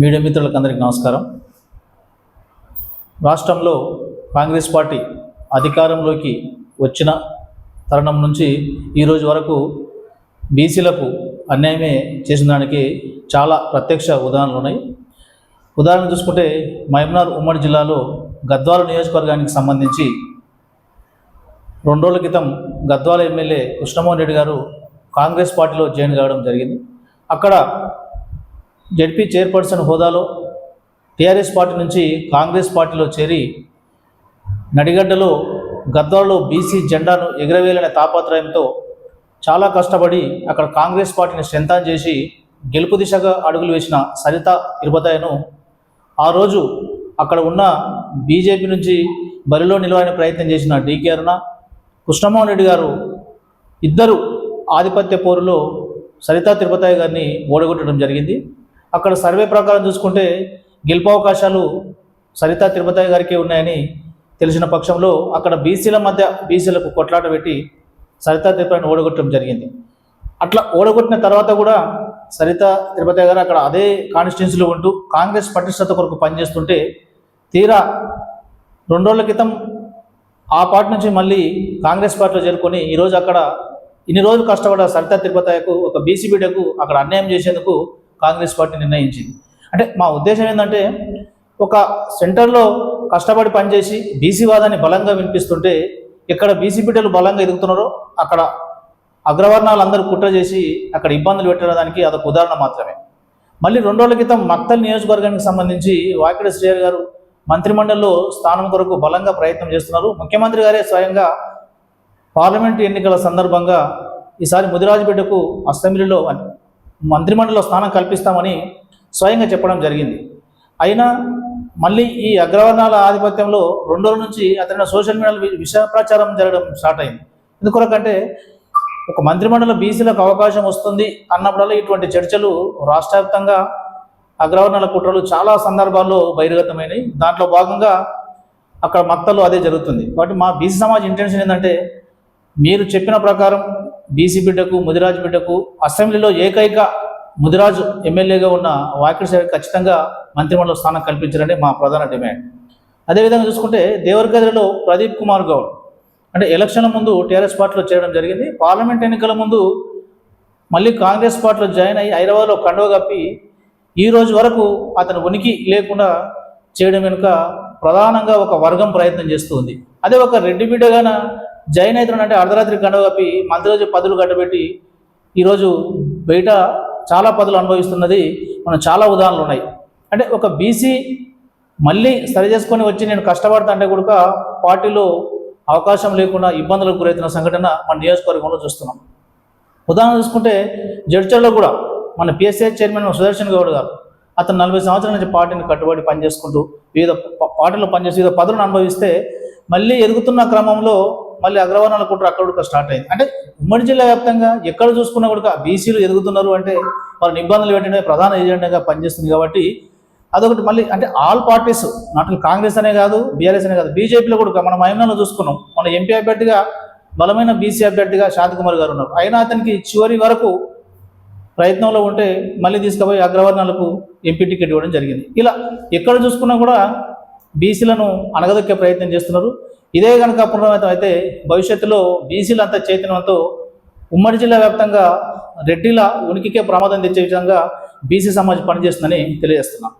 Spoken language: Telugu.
మీడియా మిత్రులకు అందరికీ నమస్కారం. రాష్ట్రంలో కాంగ్రెస్ పార్టీ అధికారంలోకి వచ్చిన తరుణం నుంచి ఈరోజు వరకు బీసీలకు అన్యాయమే చేసిన దానికి చాలా ప్రత్యక్ష ఉదాహరణలు ఉన్నాయి. ఉదాహరణ చూసుకుంటే మహమ్నార్ ఉమ్మడి జిల్లాలో గద్వాల నియోజకవర్గానికి సంబంధించి రెండు రోజుల క్రితం గద్వాల ఎమ్మెల్యే కృష్ణమోహన్ రెడ్డి గారు కాంగ్రెస్ పార్టీలో జాయిన్ కావడం జరిగింది. అక్కడ జడ్పీ చైర్పర్సన్ హోదాలో టీఆర్ఎస్ పార్టీ నుంచి కాంగ్రెస్ పార్టీలో చేరి నడిగడ్డలో గద్వాలలో బీసీ జెండాను ఎగురవేయాలనే తాపత్రయంతో చాలా కష్టపడి అక్కడ కాంగ్రెస్ పార్టీని స్ట్రెంథన్ చేసి గెలుపు దిశగా అడుగులు వేసిన సరిత తిరుపతాయను ఆ రోజు అక్కడ ఉన్న బీజేపీ నుంచి బరిలో నిలవని ప్రయత్నం చేసిన డీకే అరుణ కృష్ణమోహన్ రెడ్డి గారు ఇద్దరు ఆధిపత్య పోరులో సరితా తిరుపతాయి గారిని ఓడగొట్టడం జరిగింది. అక్కడ సర్వే ప్రకారం చూసుకుంటే గెలుపవకాశాలు సరితా తిరుపతి గారికి ఉన్నాయని తెలిసిన పక్షంలో అక్కడ బీసీల మధ్య బీసీలకు కొట్లాట పెట్టి సరితా తిరుపతిని ఓడగొట్టడం జరిగింది. అట్లా ఓడగొట్టిన తర్వాత కూడా సరిత తిరుపతి గారు అక్కడ అదే కాన్స్టిట్యున్సీలో ఉంటూ కాంగ్రెస్ పటిష్టత కొరకు పనిచేస్తుంటే తీరా రెండు రోజుల క్రితం ఆ పార్టీ నుంచి మళ్ళీ కాంగ్రెస్ పార్టీలో చేరుకొని ఈరోజు అక్కడ ఇన్ని రోజులు కష్టపడ్డ సరిత తిరుపతికు ఒక బీసీ బిడ్డకు అక్కడ అన్యాయం చేసేందుకు కాంగ్రెస్ పార్టీ నిర్ణయించింది. అంటే మా ఉద్దేశం ఏంటంటే ఒక సెంటర్లో కష్టపడి పనిచేసి బీసీ వాదాన్ని బలంగా వినిపిస్తుంటే ఎక్కడ బీసీ బిడ్డలు బలంగా ఎదుగుతున్నారో అక్కడ అగ్రవర్ణాలు అందరూ కుట్ర చేసి అక్కడ ఇబ్బందులు పెట్టడానికి అదొక ఉదాహరణ మాత్రమే. మళ్ళీ రెండు రోజుల క్రితం మక్తల్ నియోజకవర్గానికి సంబంధించి వాకిడ శ్రేయర్ గారు మంత్రిమండలిలో స్థానం కొరకు బలంగా ప్రయత్నం చేస్తున్నారు. ముఖ్యమంత్రి గారే స్వయంగా పార్లమెంట్ ఎన్నికల సందర్భంగా ఈసారి ముదిరాజుపేటకు అసెంబ్లీలో మంత్రిమండలిలో స్థానం కల్పిస్తామని స్వయంగా చెప్పడం జరిగింది. అయినా మళ్ళీ ఈ అగ్రవర్ణాల ఆధిపత్యంలో రెండు రోజుల నుంచి అతని సోషల్ మీడియాలో విష ప్రచారం జరగడం స్టార్ట్ అయింది. ఎందుకొరకంటే ఒక మంత్రిమండలి బీసీలకు అవకాశం వస్తుంది అన్నప్పుడల్లా ఇటువంటి చర్చలు రాష్ట్ర వ్యాప్తంగా అగ్రవర్ణాల కుట్రలు చాలా సందర్భాల్లో బహిర్గతమైనవి. దాంట్లో భాగంగా అక్కడ మత్తలో అదే జరుగుతుంది. కాబట్టి మా బీసీ సమాజ్ ఇంటెన్షన్ ఏంటంటే మీరు చెప్పిన ప్రకారం బీసీ బిడ్డకు ముదిరాజు బిడ్డకు అసెంబ్లీలో ఏకైక ముదిరాజు ఎమ్మెల్యేగా ఉన్న వాకిడి సార్ ఖచ్చితంగా మంత్రిమండలి స్థానం కల్పించాలని మా ప్రధాన డిమాండ్. అదేవిధంగా చూసుకుంటే దేవరగదిలో ప్రదీప్ కుమార్ గౌడ్. అంటే ఎలక్షన్ల ముందు టీఆర్ఎస్ పార్టీలో చేరడం జరిగింది. పార్లమెంట్ ఎన్నికల ముందు మళ్ళీ కాంగ్రెస్ పార్టీలో జాయిన్ అయ్యి హైదరాబాద్లో కండవ కప్పి ఈ రోజు వరకు అతను ఉనికి లేకుండా చేయడం వెనుక ప్రధానంగా ఒక వర్గం ప్రయత్నం చేస్తుంది అదే ఒక రెడ్డి బిడ్డగాన జైనయితుడు అంటే అర్ధరాత్రి గండ కప్పి మంత్రి రోజు పదులు కట్టబెట్టి ఈరోజు బయట చాలా పదులు అనుభవిస్తున్నది. మనం చాలా ఉదాహరణలు ఉన్నాయి. అంటే ఒక బీసీ మళ్ళీ సరి చేసుకొని వచ్చి నేను కష్టపడతా అంటే కూడా పార్టీలో అవకాశం లేకుండా ఇబ్బందులకు గురవుతున్న సంఘటన మన నియోజకవర్గంలో చూస్తున్నాం. ఉదాహరణ చూసుకుంటే జడ్చర్లో కూడా మన పిఎస్ఐ చైర్మన్ సుదర్శన్ గౌడ్ గారు అతను నలభై సంవత్సరాల నుంచి పార్టీని కట్టుబడి పనిచేసుకుంటూ వివిధ ప- పార్టీలో పనిచేసి వివిధ పదవులను అనుభవిస్తే మళ్ళీ ఎదుగుతున్న క్రమంలో మళ్ళీ అగ్రవర్ణాల కుట్ర అక్కడ కూడా స్టార్ట్ అయింది. అంటే ఉమ్మడి జిల్లా వ్యాప్తంగా ఎక్కడ చూసుకున్నా కూడా బీసీలు ఎదుగుతున్నారు అంటే వాళ్ళని ఇబ్బందులు పెట్టడమే ప్రధాన ఏజెండాగా పనిచేస్తుంది కాబట్టి అదొకటి. మళ్ళీ అంటే ఆల్ పార్టీస్ నాట్ కాంగ్రెస్ అనే కాదు బీఆర్ఎస్ అనే కాదు బీజేపీలో కూడా మనం మహిళలో చూసుకున్నాం. మన ఎంపీ అభ్యర్థిగా బలమైన బీసీ అభ్యర్థిగా శాంతకుమార్ గారు ఉన్నారు. అయినా అతనికి చివరి వరకు ప్రయత్నంలో ఉంటే మళ్ళీ తీసుకుపోయి అగ్రవర్ణాలకు ఎంపీ టికెట్ ఇవ్వడం జరిగింది. ఇలా ఎక్కడ చూసుకున్నా కూడా బీసీలను అనగదొక్కే ప్రయత్నం చేస్తున్నారు. ఇదే కనుక పునరావృతం అయితే భవిష్యత్తులో బీసీలు అంతా చైతన్యంతో ఉమ్మడి జిల్లా వ్యాప్తంగా రెడ్డిల ఉనికికే ప్రమాదం తెచ్చే విధంగా బీసీ సమాజం పనిచేస్తుందని తెలియజేస్తున్నాం.